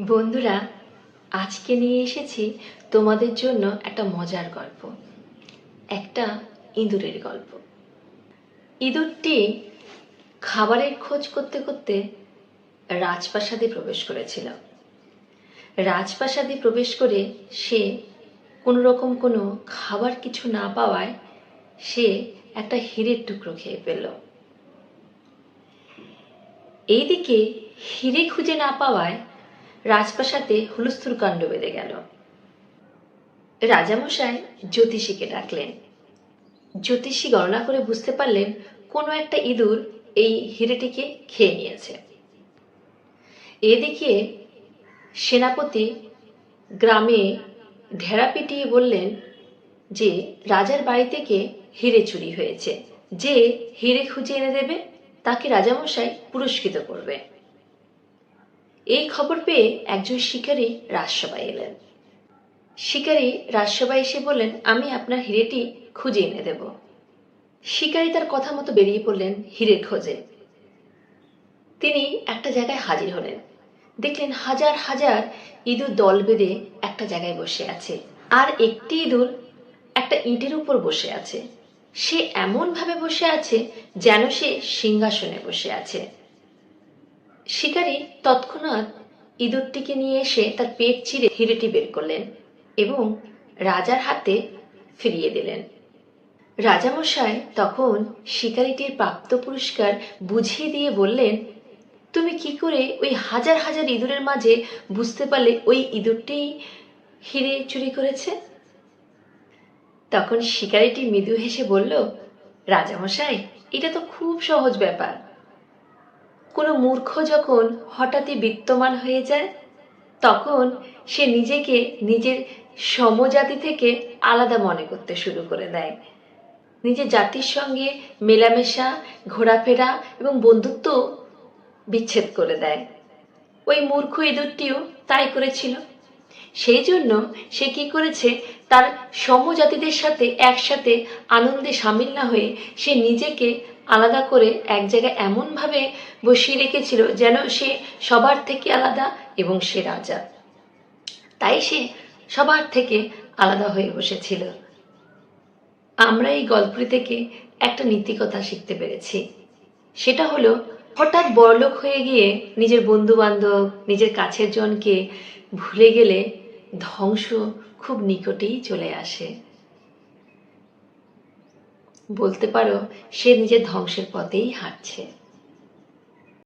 বন্ধুরা, আজকে নিয়ে এসেছি তোমাদের জন্য একটা মজার গল্প। একটা ইঁদুরের গল্প। ইঁদুরটি খাবারের খোঁজ করতে করতে রাজপ্রাসাদে প্রবেশ করেছিল। রাজপ্রাসাদে প্রবেশ করে সে কোনো রকম কোনো খাবার কিছু না পাওয়ায় সে একটা হীরের টুকরো খেয়ে ফেলল। এইদিকে হিরে খুঁজে না পাওয়ায় রাজপ্রাসাদে হুলস্থুল কাণ্ড বেঁধে গেল। রাজামশাই জ্যোতিষীকে ডাকলেন। জ্যোতিষী গণনা করে বুঝতে পারলেন, কোনো একটা ইঁদুর এই হিরেটিকে খেয়ে নিয়েছে। এদিকে সেনাপতি গ্রামে ঢেড়া পিটিয়ে বললেন যে, রাজার বাড়ি থেকে হিরে চুরি হয়েছে। যে হিরে খুঁজে এনে দেবে, তাকে রাজামশাই পুরস্কৃত করবে। এই খবর পেয়ে একজন শিকারী রাজসভায় এলেন। শিকারী রাজসভায় এসে বললেন, আমি আপনার হিরেটি খুঁজে এনে দেব। শিকারী তার কথা মতো বেরিয়ে পড়লেন হিরের খোঁজে। তিনি একটা জায়গায় হাজির হলেন। দেখলেন হাজার হাজার ইঁদুর দল বেঁধে একটা জায়গায় বসে আছে। আর একটি ইঁদুর একটা ইঁটের উপর বসে আছে। সে এমনভাবে বসে আছে যেন সে সিংহাসনে বসে আছে। শিকারী তৎক্ষণাৎ ইঁদুরটিকে নিয়ে এসে তার পেট চিরে হিরেটি বের করলেন এবং রাজার হাতে ফিরিয়ে দিলেন। রাজামশাই তখন শিকারিটির প্রাপ্ত পুরস্কার বুঝিয়ে দিয়ে বললেন, তুমি কি করে ওই হাজার হাজার ইঁদুরের মাঝে বুঝতে পারলে ওই ইঁদুরটি হিরে চুরি করেছে? তখন শিকারিটি মৃদু হেসে বলল, রাজামশাই, এটা তো খুব সহজ ব্যাপার। কোনো মূর্খ যখন হঠাৎই বিত্তমান হয়ে যায়, তখন সে নিজেকে নিজের সমজাতি থেকে আলাদা মনে করতে শুরু করে দেয়। নিজের জাতির সঙ্গে মেলামেশা, ঘোরাফেরা এবং বন্ধুত্ব বিচ্ছেদ করে দেয়। ওই মূর্খ ইঁদুরটিও তাই করেছিল। সেই জন্য সে কি করেছে, তার সমজাতিদের সাথে একসাথে আনন্দে সামিল না হয়ে সে নিজেকে আলাদা করে এক জায়গায় এমনভাবে বসিয়ে রেখেছিল যেন সে সবার থেকে আলাদা এবং সে রাজা। তাই সে সবার থেকে আলাদা হয়ে বসেছিল। আমরা এই গল্পটি থেকে একটা নীতিকথা শিখতে পেরেছি। সেটা হলো, হঠাৎ বড়লোক হয়ে গিয়ে নিজের বন্ধু বান্ধব নিজের কাছের জনকে ভুলে গেলে ধ্বংস খুব নিকটেই চলে আসে। বলতে পারো সে নিজের ধ্বংসের পথেই হাঁটছে।